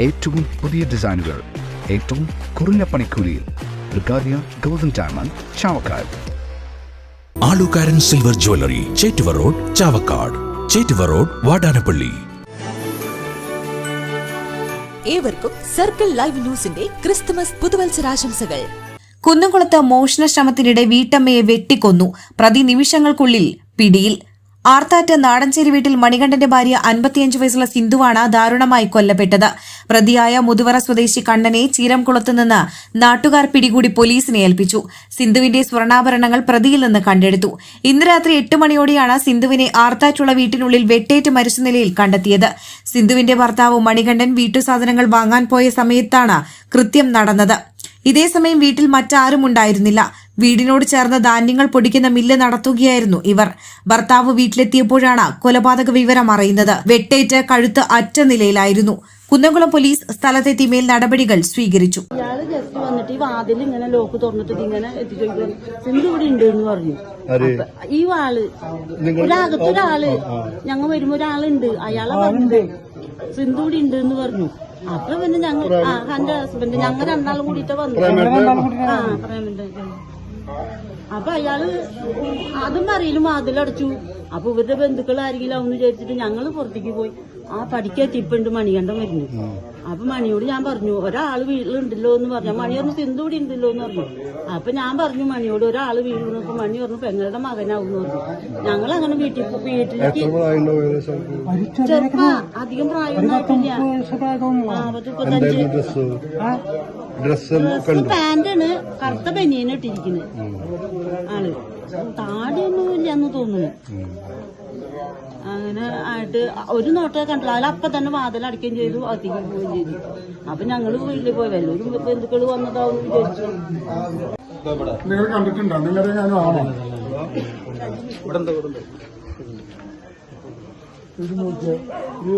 ഏറ്റവും പുതിയ ഡിസൈനുകൾ ഏറ്റവും കുറഞ്ഞ പണിക്കൂലിയിൽ Brigadia golden diamond Chavakkad. Alukkaran silver jewellery Chettuva road Chavakkad. Chettuva road Vadanappally. ഏവർക്കും സർക്കിൾ ലൈവ് ന്യൂസിന്റെ ക്രിസ്തുമസ് പുതുവത്സരാശംസകൾ. കുന്നംകുളത്ത് മോഷണ ശ്രമത്തിനിടെ വീട്ടമ്മയെ വെട്ടിക്കൊന്നു. പ്രതി നിമിഷങ്ങൾക്കുള്ളിൽ പിടിയിൽ ആർത്താറ്റ് നാടഞ്ചേരി വീട്ടിൽ മണികണ്ഠന്റെ ഭാര്യ അൻപത്തിയഞ്ച് വയസ്സുള്ള സിന്ധുവാണ് ദാരുണമായി കൊല്ലപ്പെട്ടത്. പ്രതിയായ മുതുവറ സ്വദേശി കണ്ണനെ ചീരംകുളത്ത് നിന്ന് നാട്ടുകാർ പിടികൂടി പോലീസിനെ ഏൽപ്പിച്ചു. സിന്ധുവിന്റെ സ്വർണാഭരണങ്ങൾ പ്രതിയിൽ നിന്ന് കണ്ടെടുത്തു. ഇന്ന് രാത്രി എട്ട് മണിയോടെയാണ് സിന്ധുവിനെ ആർത്താറ്റുള്ള വീട്ടിനുള്ളിൽ വെട്ടേറ്റ് മരിച്ച നിലയിൽ കണ്ടെത്തിയത്. സിന്ധുവിന്റെ ഭർത്താവ് മണികണ്ഠൻ വീട്ടുസാധനങ്ങൾ വാങ്ങാൻ പോയ സമയത്താണ് കൃത്യം നടന്നത്. ഇതേസമയം വീട്ടിൽ മറ്റാരും ഉണ്ടായിരുന്നില്ല. വീടിനോട് ചേർന്ന് ധാന്യങ്ങൾ പൊടിക്കുന്ന മില്ല് നടത്തുകയായിരുന്നു ഇവർ. ഭർത്താവ് വീട്ടിലെത്തിയപ്പോഴാണ് കൊലപാതക വിവരം അറിയുന്നത്. വെട്ടേറ്റ് കഴുത്ത് അറ്റ നിലയിലായിരുന്നു. കുന്നംകുളം പോലീസ് സ്ഥലത്തെത്തി മേൽ നടപടികൾ സ്വീകരിച്ചു. ഇയാൾ ജസ്റ്റ് വന്നിട്ട് ഈ വാതിൽ ഇങ്ങനെ ലോക്ക് തുറന്നിട്ട് ഇങ്ങനെ സിന്ധു ഇവിടെ ഉണ്ട്? എന്ന് പറഞ്ഞു. ഈ ആൾ ഒരാകത്തൊരാൾ. ഞങ്ങൾ വരുമ്പോ ഒരാളുണ്ട്. അയാളെ പറഞ്ഞത് സിന്ധു ഇവിടെ ഉണ്ട് എന്ന് പറഞ്ഞു. അപ്പൊ പിന്നെ ഞങ്ങൾ ആ എന്റെ ഹസ്ബൻഡ് ഞങ്ങൾ രണ്ടാളും കൂടിയിട്ട് വന്നു ആ പ്രേമന്റെ അപ്പൊ അയാൾ അതും അറിയില്ല മാതിലടച്ചു അപ്പൊ ഇവരുടെ ബന്ധുക്കൾ ആരെങ്കിലും ആവും വിചാരിച്ചിട്ട് ഞങ്ങൾ പുറത്തേക്ക് പോയി. ആ പഠിക്കാൻ ഇപ്പുണ്ട് മണികണ്ഠം വരുന്നു അപ്പൊ മണിയോട് ഞാൻ പറഞ്ഞു ഒരാൾ വീട്ടിലുണ്ടല്ലോ എന്ന് പറഞ്ഞു. മണി പറഞ്ഞു സിന്ധു ഇവിടെ ഉണ്ടല്ലോ എന്ന് പറഞ്ഞു. അപ്പൊ ഞാൻ പറഞ്ഞു മണിയോട് ഒരാൾ വീട്ടിൽ മണി പറഞ്ഞു പെങ്ങളുടെ മകനാവും എന്ന് പറഞ്ഞു. ഞങ്ങൾ അങ്ങനെ വീട്ടിൽ വീട്ടിലേക്ക് ചെറുപ്പ അധികം പ്രായം ആയിട്ടില്ല. ആ, പത്ത് മുപ്പത്തഞ്ച് ഡ്രസ് ഡ്രസ് പാന്റാണ് കറുത്ത ബനിയൻ ഇട്ടിരിക്കുന്നത് ആൾ. താടിയൊന്നും ഇല്ലെന്ന് തോന്നുന്നു. അങ്ങനെ ആയിട്ട് ഒരു നോട്ട് കണ്ടില്ല. അതിൽ അപ്പൊ തന്നെ വാതിൽ അടയ്ക്കുകയും ചെയ്തു അകത്തേക്ക് പോവുകയും ചെയ്തു. അപ്പൊ ഞങ്ങൾ വീട്ടിൽ പോയി വല്ലൂരും ബന്ധുക്കൾ വന്നതാവും വിചാരിച്ചു. നിങ്ങൾ കണ്ടിട്ടുണ്ടോ? നിങ്ങളുടെ ഞാനും ആണോ? ഇത്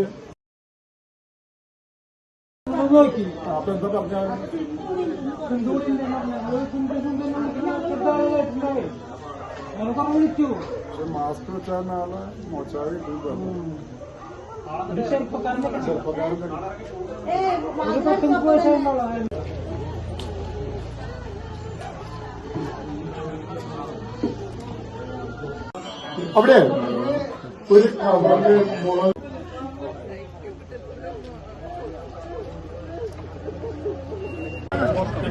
നോക്കി അപ്പൊ എന്താ പറഞ്ഞാൽ മാസ്ക് വെച്ചാൽ നാളെ മോച്ചാറി ചെറുപ്പക്കാരൻ അവിടെ ഒരു